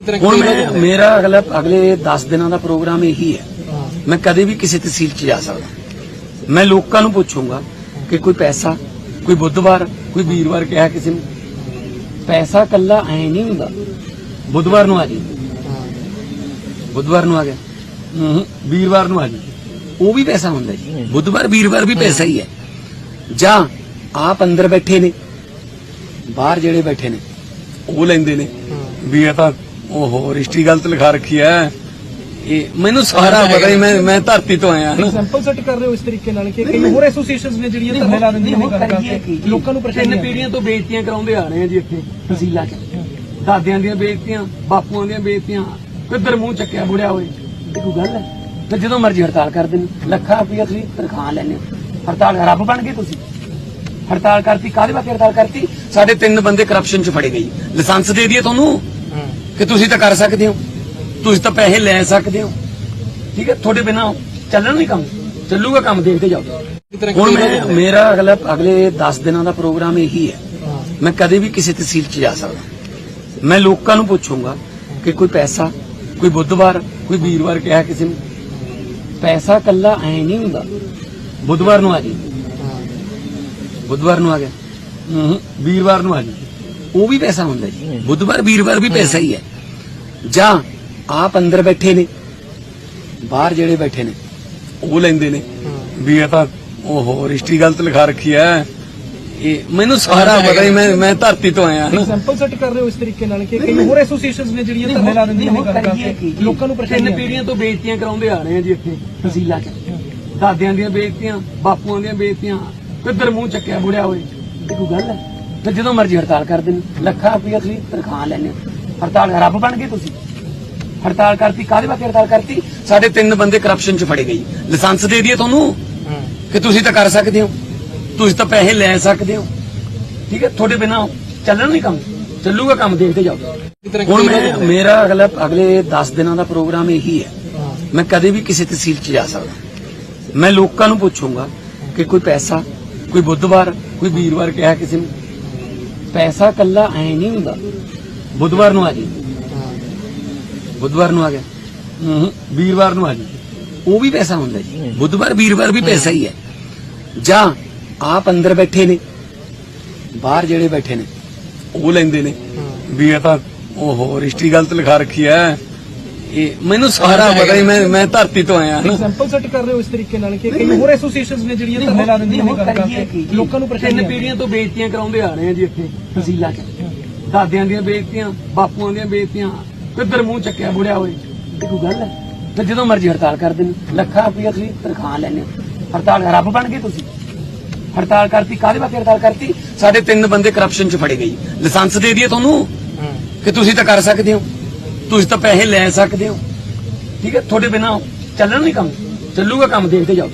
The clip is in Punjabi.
ਹੁਣ ਮੈਂ ਮੇਰਾ ਅਗਲਾ ਅਗਲੇ 10 ਦਿਨਾਂ ਦਾ ਪ੍ਰੋਗਰਾਮ ਇਹੀ ਹੈ। ਮੈਂ ਕਦੇ ਵੀ ਕਿਸੇ ਤਹਿਸੀਲ 'ਚ ਜਾ ਸਕਦਾ। ਮੈਂ ਲੋਕਾਂ ਨੂੰ ਪੁੱਛੂੰਗਾ ਕਿ ਕੋਈ ਪੈਸਾ ਕੋਈ ਬੁੱਧਵਾਰ ਕੋਈ ਵੀਰਵਾਰ ਕਿਹਾ ਕਿਸੇ ਨੂੰ ਪੈਸਾ ਕੱਲਾ ਐ ਨਹੀਂ ਹੁੰਦਾ। ਬੁੱਧਵਾਰ ਨੂੰ ਆ ਜੀ ਬੁੱਧਵਾਰ ਨੂੰ ਆ ਗਿਆ। ਵੀਰਵਾਰ ਨੂੰ ਆ ਜੀ ਉਹ ਵੀ ਪੈਸਾ ਹੁੰਦਾ ਜੀ। ਬੁੱਧਵਾਰ ਵੀਰਵਾਰ ਵੀ ਪੈਸਾ ਹੀ ਹੈ। ਜਾਂ ਆਪ ਅੰਦਰ ਬੈਠੇ ਨੇ ਬਾਹਰ ਜਿਹੜੇ ਬੈਠੇ ਨੇ ਉਹ ਲੈਂਦੇ ਨੇ। ਵੀ ਇਹ ਤਾਂ ਓਹੋ ਰਿਸ਼ਤੀ ਗਲਤ ਲਿਖਾ ਰੱਖੀ ਹੈ ਇਹ ਮੈਨੂੰ ਸਾਰਾ ਪਤਾ ਹੀ ਮੈਂ ਮੈਂ ਧਰਤੀ ਤੋਂ ਆਇਆ ਹਾਂ ਸੈਂਪਲ ਸੈੱਟ ਕਰ ਰਹੇ ਹੋ ਇਸ ਤਰੀਕੇ ਨਾਲ ਕਿ ਕਈ ਹੋਰ ਐਸੋਸੀਏਸ਼ਨਸ ਨੇ ਜਿਹੜੀਆਂ ਧਰਨੇ ਲਾ ਦਿੰਦੀਆਂ ਨੇ ਗੱਲ ਕਰਕੇ। ਲੋਕਾਂ ਨੂੰ ਤਿੰਨ ਪੀੜ੍ਹੀਆਂ ਤੋਂ ਬੇਇੱਜ਼ਤੀਆਂ ਕਰਾਉਂਦੇ ਆ ਰਹੇ ਆ ਜੀ ਇੱਥੇ ਤਹਿਸੀਲਾਂ 'ਚ। ਦਾਦਿਆਂ ਦੀਆਂ ਬੇਇੱਜ਼ਤੀਆਂ ਬਾਪੂਆਂ ਦੀਆਂ ਬੇਇੱਜ਼ਤੀਆਂ ਕਿੱਧਰ ਮੂੰਹ ਚੱਕਿਆ ਬੁੜਿਆ ਹੋਏ ਇਹ ਕੋਈ ਗੱਲ ਹੈ? ਤੇ ਜਦੋਂ ਮਰਜ਼ੀ ਹੜਤਾਲ ਕਰਦੇ ਨੇ ਲੱਖਾਂ ਰੁਪਈਆ ਤੁਸੀਂ ਤਨਖਾਹ ਹੋ। ਹੜਤਾਲ ਰੱਬ ਬਣ ਗਏ ਤੁਸੀਂ। ਹੜਤਾਲ ਕਰਤੀ ਕਾਹਦੇ ਵਾਸਤੇ ਹੜਤਾਲ ਕਰਤੀ? ਸਾਡੇ ਤਿੰਨ ਬੰਦੇ ਕਰਪਸ਼ਨ 'ਚ ਫੜੇ ਗਏ। ਲਾਇਸੈਂਸ ਦੇ ਦਈਏ ਤੁਹਾਨੂੰ। ਕਿ ਤੁਸੀਂ ਤਾਂ ਕਰ ਸਕਦੇ ਹੋ। ਤੁਸੀਂ ਤਾਂ ਪੈਸੇ ਲੈ ਸਕਦੇ ਹੋ। ਠੀਕ ਹੈ? ਤੁਹਾਡੇ ਬਿਨਾ ਚੱਲਣ ਨਹੀਂ ਕੰਮ। ਚੱਲੂਗਾ ਕੰਮ ਦੇਖਦੇ ਜਾਓ। ਹੁਣ ਮੈਂ ਮੇਰਾ ਅਗਲਾ ਅਗਲੇ 10 ਦਿਨਾਂ ਦਾ ਪ੍ਰੋਗਰਾਮ ਇਹੀ ਹੈ। ਮੈਂ ਕਦੇ ਵੀ ਕਿਸੇ ਤਹਿਸੀਲ 'ਚ ਜਾ ਸਕਦਾ। ਮੈਂ ਲੋਕਾਂ ਨੂੰ ਪੁੱਛੂੰਗਾ ਕਿ ਕੋਈ ਪੈਸਾ ਕੋਈ ਬੁੱਧਵਾਰ ਕੋਈ ਵੀਰਵਾਰ ਕਿਹਾ ਕਿਸੇ ਨੂੰ। ਪੈਸਾ ਕੱਲਾ ਐ ਨਹੀਂ ਹੁੰਦਾ। ਬੁੱਧਵਾਰ ਨੂੰ ਆ ਜੀ ਬੁੱਧਵਾਰ ਨੂੰ ਆ ਗਿਆ। ਹੂੰ ਵੀਰਵਾਰ ਨੂੰ ਆ ਜੀ ਉਹ ਵੀ ਪੈਸਾ ਹੁੰਦਾ ਜੀ। ਬੁੱਧਵਾਰ ਵੀਰਵਾਰ ਵੀ ਪੈਸਾ ਹੀ ਹੈ। ਜਾਂ ਆਪ ਅੰਦਰ ਬੈਠੇ ਨੇ ਬਾਹਰ ਜਿਹੜੇ ਬੈਠੇ ਨੇ ਉਹ ਲੈਂਦੇ ਨੇ ਵੀ ਇਹ ਤਾਂ ਓਹੋ ਰਿਸ਼ਤੀ ਗਲਤ ਲਿਖਾ ਰੱਖੀ ਹੈ। ਇਹ ਮੈਨੂੰ ਸਾਰਾ ਪਤਾ ਹੀ ਮੈਂ ਮੈਂ ਧਰਤੀ ਤੋਂ ਆਇਆ ਹਾਂ ਸੈਂਪਲ ਸੈੱਟ ਕਰ ਰਹੇ ਹੋ ਇਸ ਤਰੀਕੇ ਨਾਲ ਕਿ ਕਈ ਹੋਰ ਐਸੋਸੀਏਸ਼ਨਸ ਨੇ ਜਿਹੜੀਆਂ ਧਰਨੇ ਲਾ ਦਿੰਦੀਆਂ ਨੇ ਗੱਲ ਕਰਕੇ ਲੋਕਾਂ ਨੂੰ ਪਰੇਸ਼ਾਨੀ ਤਿੰਨ ਪੀੜ੍ਹੀਆਂ ਤੋਂ ਬੇਇੱਜ਼ਤੀਆਂ ਕਰਾਉਂਦੇ ਆ ਰਹੇ ਆ ਜੀ ਇੱਥੇ ਤਹਿਸੀਲਾਂ 'ਚ। ਦਾਦਿਆਂ ਦੀਆਂ ਬੇਇੱਜ਼ਤੀਆਂ ਬਾਪੂਆਂ ਦੀਆਂ ਬੇਇੱਜ਼ਤੀਆਂ ਕਿੱਧਰ ਮੂੰਹ ਚੱਕਿਆ ਬੁੜਿਆ ਹੋਏ ਇਹ ਕੋਈ ਗੱਲ ਹੈ? ਤੇ ਜਦੋਂ ਮਰਜ਼ੀ ਹੜਤਾਲ ਕਰਦੇ ਨੇ ਲੱਖਾਂ ਰੁਪਈਆ ਤੁਸੀਂ ਤਨਖਾਹ ਹੋ। ਹੜਤਾਲ ਰੱਬ ਬਣ ਗਏ ਤੁਸੀਂ। ਹੜਤਾਲ ਕਰਤੀ ਕਾਹਦੇ ਵਾਸਤੇ ਹੜਤਾਲ ਕਰਤੀ? ਸਾਡੇ ਤਿੰਨ ਬੰਦੇ ਕਰਪਸ਼ਨ 'ਚ ਫੜੇ ਗਏ। ਲਾਇਸੈਂਸ ਦੇ ਦਈਏ ਤੁਹਾਨੂੰ ਕਿ ਤੁਸੀਂ ਤਾਂ ਕਰ ਸਕਦੇ ਹੋ। ਤੁਸੀਂ ਤਾਂ ਪੈਸੇ ਲੈ ਸਕਦੇ ਹੋ। ਠੀਕ ਹੈ ਤੁਹਾਡੇ ਬਿਨਾ ਚੱਲਣ ਨਹੀਂ ਕੰਮ। ਚੱਲੂਗਾ ਕੰਮ ਦੇਖਦੇ ਜਾਓ। ਹੁਣ ਮੇਰਾ ਅਗਲਾ ਅਗਲੇ 10 ਦਿਨਾਂ ਦਾ ਪ੍ਰੋਗਰਾਮ ਇਹੀ ਹੈ। ਮੈਂ ਕਦੇ ਵੀ ਕਿਸੇ ਤਹਿਸੀਲ 'ਚ ਜਾ ਸਕਦਾ। ਮੈਂ ਲੋਕਾਂ ਨੂੰ ਪੁੱਛੂੰਗਾ ਕਿ ਕੋਈ ਪੈਸਾ ਕੋਈ ਬੁੱਧਵਾਰ ਕੋਈ ਵੀਰਵਾਰ ਕਿਹਾ ਕਿਸੇ ਨੂੰ ਪੈਸਾ ਕੱਲਾ ਐ ਨਹੀਂ ਹੁੰਦਾ। ਬੁੱਧਵਾਰ ਨੂੰ ਆ ਜੀ। ਬੁੱਧਵਾਰ ਨੂੰ ਆ ਗਿਆ। ਹੂੰ। ਵੀਰਵਾਰ ਨੂੰ ਆ ਜੀ। ਉਹ ਵੀ ਪੈਸਾ ਹੁੰਦਾ ਜੀ। ਬੁੱਧਵਾਰ ਵੀਰਵਾਰ ਵੀ ਪੈਸਾ ਹੀ ਹੈ। ਜਾਂ ਆਪ ਅੰਦਰ ਬੈਠੇ ਨੇ ਬਾਹਰ ਜਿਹੜੇ ਬੈਠੇ ਨੇ ਉਹ ਲੈਂਦੇ ਨੇ। ਵੀ ਇਹ ਤਾਂ ਓਹੋ ਰਿਸ਼ਤੀ ਗਲਤ ਲਿਖਾ ਰੱਖੀ ਹੈ। ਇਹ ਮੈਨੂੰ ਸਾਰਾ ਪਤਾ ਹੀ ਮੈਂ ਮੈਂ ਧਰਤੀ ਤੋਂ ਆਇਆ ਹਾਂ ਸੈਂਪਲ ਸੈੱਟ ਕਰ ਰਹੇ ਹੋ ਇਸ ਤਰੀਕੇ ਨਾਲ ਕਿ ਕਈ ਹੋਰ ਐਸੋਸੀਏਸ਼ਨਸ ਨੇ ਜਿਹੜੀਆਂ ਧਰਨੇ ਲਾ ਦਿੰਦੀਆਂ ਨੇ ਕਰਕੇ ਲੋਕਾਂ ਨੂੰ ਪਰੇਸ਼ਾਨੀ ਤਿੰਨ ਪੀੜ੍ਹੀਆਂ ਤੋਂ ਬੇਇੱਜ਼ਤੀਆਂ ਕਰਾਉਂਦੇ ਆ ਰਹੇ ਆ ਜੀ ਇੱਥੇ ਤਹਿਸੀਲਾਂ 'ਚ। ਦਾਦਿਆਂ ਦੀਆਂ ਬੇਇੱਜ਼ਤੀਆਂ ਬਾਪੂਆਂ ਦੀਆਂ ਬੇਇੱਜ਼ਤੀਆਂ ਕਿੱਧਰ ਮੂੰਹ ਚੱਕਿਆ ਬੁੜਿਆ ਹੋਏ ਇਹ ਕੋਈ ਗੱਲ ਹੈ? ਤੇ ਜਦੋਂ ਮਰਜ਼ੀ ਹੜਤਾਲ ਕਰਦੇ ਨੇ ਲੱਖਾਂ ਰੁਪਈਆ ਤੁਸੀਂ ਤਨਖਾਹ ਹੋ। ਹੜਤਾਲ ਰੱਬ ਬਣ ਗਏ ਤੁਸੀਂ। ਹੜਤਾਲ ਕਰਤੀ ਕਾਹਦੇ ਵਾਸਤੇ ਹੜਤਾਲ ਕਰਤੀ? ਸਾਡੇ ਤਿੰਨ ਬੰਦੇ ਕਰਪਸ਼ਨ 'ਚ ਫੜੇ ਗਏ ਲਾਇਸੈਂਸ ਦੇ ਦਈਏ ਤੁਹਾਨੂੰ ਕਿ ਤੁਸੀਂ ਤਾਂ ਕਰ ਸਕਦੇ ਹੋ। ਤੁਸੀਂ ਤਾਂ ਪੈਸੇ ਲੈ ਸਕਦੇ ਹੋ। ਠੀਕ ਹੈ? ਤੁਹਾਡੇ ਬਿਨਾ ਚੱਲਣ ਨਹੀਂ ਕੰਮ। ਚੱਲੂਗਾ ਕੰਮ ਦੇਖਦੇ ਜਾਓ।